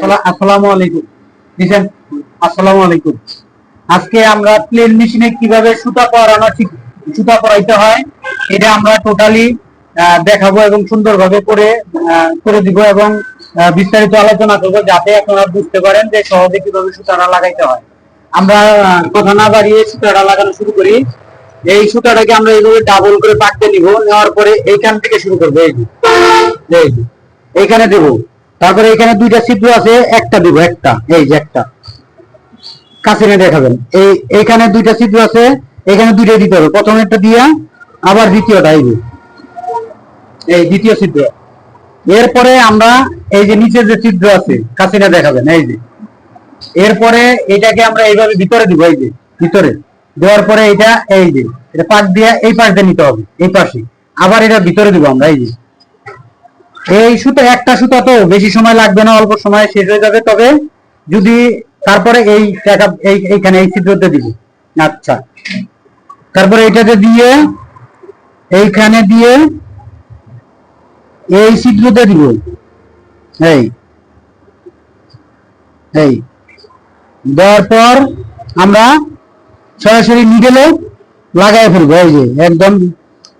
আসসালা- আসসালামু আলাইকুম। দিছেন আসসালামু আলাইকুম। আজকে আমরা প্লেন মেশিনে কীভাবে সুতা পরানো সুতা পরাইতে হয়, এটা আমরা টোটালি দেখাবো এবং সুন্দরভাবে করে করে দিব এবং বিস্তারিত আলোচনা করব যাতে আপনারা বুঝতে পারেন যে সহজে কীভাবে সুতাটা লাগাইতে হয়। আমরা কথা না বাড়িয়ে সুতাটা লাগানো শুরু করি। এই সুতাটাকে আমরা এইভাবে ডাবল করে পাকতে নিব, নেওয়ার পরে এইখান থেকে শুরু করব। এই এইখানে দেব। তারপরে এখানে দুইটা ছিদ্র আছে, একটা দেব, একটা, এই যে একটা। কাছে দেখাবেন। এই এখানে দুইটা ছিদ্র আছে, এখানে দুইটা দিতে হবে। প্রথম একটা দিয়া, আবার দ্বিতীয়টা এই এই দ্বিতীয় ছিদ্র। এরপরে আমরা এই যে নিচে যে ছিদ্র আছে, কাছে নিয়ে দেখাবেন, এই যে। এরপরে এটাকে আমরা এইভাবে ভিতরে দিব, এই যে, ভিতরে। দেওয়ার পরে এটা, এই যে, এটা পাশ দিয়ে এই পাশ দিয়ে নিতে হবে, এই পাশে। আবার এটা ভিতরে দিব আমরা, এই যে। এই সুতো, একটা সুতা তো বেশি সময় লাগবে না, অল্প সময় শেষ হয়ে যাবে। তবে যদি তারপরে এই এই, এইখানে, এই ছিদ্রতে দিব। আচ্ছা। তারপরে এটাতে দিয়ে, এইখানে দিয়ে, এই ছিদ্রতে দিব। এই। এই। দেওয়ার পর আমরা সরাসরি নিডেলে লাগাই ফেলব, এই যে, একদম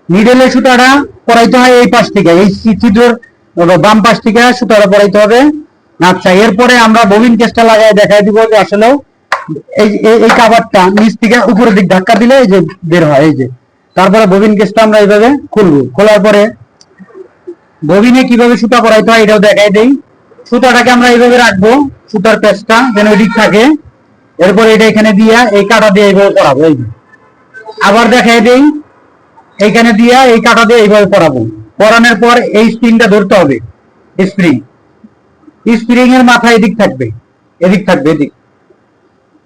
নিডেলে সুতাটা পরাইতে হয় এই পাশ থেকে, এই ছিদ্রর বাম পাশ থেকে সুতাটা পরাইতে হবে। আচ্ছা এরপরে আমরা ববিন কেসটা লাগাই দেখাই দিব যে আসলে এই কাবারটা নিচ থেকে উপরের দিক ধাক্কা দিলে এই যে বের হয়, এই যে। তারপরে ববিন কেসটা আমরা এইভাবে খুলবো। খোলার পরে ববিনে কীভাবে সুতা পরাইতে হয় এটাও দেখাই দেই। সুতাটাকে আমরা এইভাবে রাখব, সুতার পেঁচটা যেন ওইদিক থাকে। এরপরে এটা এখানে দিয়া এই কাটা দিয়ে এইভাবে পরাবো, এই। আবার দেখাই দেই, এইখানে দিয়া এই কাটা দিয়ে এইভাবে পরাবো। পরানোর পর এই স্প্রিংটা ধরতে হবে, স্প্রিং। স্প্রিং এর মাথা এদিক থাকবে এদিক থাকবে, এদিক।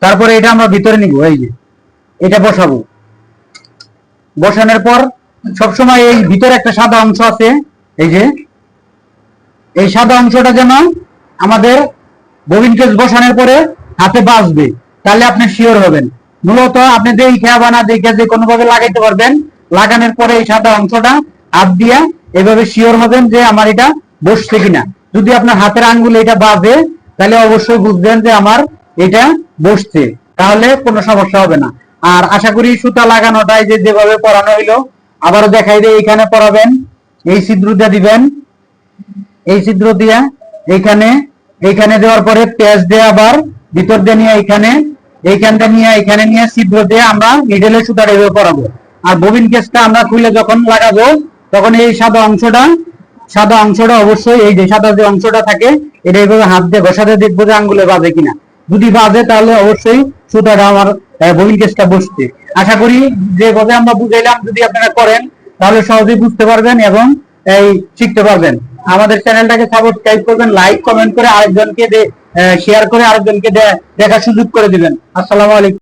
তারপরে এটা আমরা ভিতরে নিব, এই যে, এটা বসাবো। বসানোর পর সবসময় এই ভিতরে একটা সাদা অংশ আছে, এই যে, এই সাদা অংশটা যেন আমাদের ববিন কেস বসানোর পরে হাতে বাঁচবে, তাহলে আপনি শিওর হবেন। মূলত আপনি দেখে বা না দেখে যে কোনো ভাবে লাগাইতে পারবেন, লাগানোর পরে এই সাদা অংশটা হাত দিয়া এভাবে শিওর হবেন যে আমার এটা বসছে কিনা। যদি আপনার হাতের আঙ্গুল এটা বাজে, তাহলে অবশ্যই বুঝবেন যে আমার এটা বসছে। তাহলে কোনো সমস্যা হবে না। আর আশা করি সুতা লাগানোটাই যে যেভাবে পরানো হইল, আবারও দেখাই দিয়ে এইখানে পরাবেন, এই ছিদ্রটা দিবেন। এই ছিদ্র দিয়া এইখানে এইখানে দেওয়ার পরে পেঁয়াজ দিয়ে আবার ভিতর দিয়ে নিয়ে এইখানে এইখানটা নিয়ে এখানে নিয়ে ছিদ্র দিয়ে আমরা মিডলে সুতার এভাবে পরাবো। আর ববিন কেসটা আমরা খুলে যখন লাগাবো তখন এই সাদা অংশটা সাদা অংশটা অবশ্যই এই যে সাদা যে অংশটা থাকে, এটা এইভাবে হাত দিয়ে ঘষাতে দেখব যে আঙ্গুলে বাজে কিনা। যদি বাজে তাহলে অবশ্যই সুতাটা আমার ববিন কেসটা বসছে। আশা করি যে যেভাবে আমরা বুঝাইলাম, যদি আপনারা করেন, তাহলে সহজেই বুঝতে পারবেন এবং এই শিখতে পারবেন। আমাদের চ্যানেলটাকে সাবস্ক্রাইব করবেন লাইক কমেন্ট করে আরেকজনকে শেয়ার করে আরেকজনকে দেখার সুযোগ করে দিবেন। আসসালামু আলাইকুম।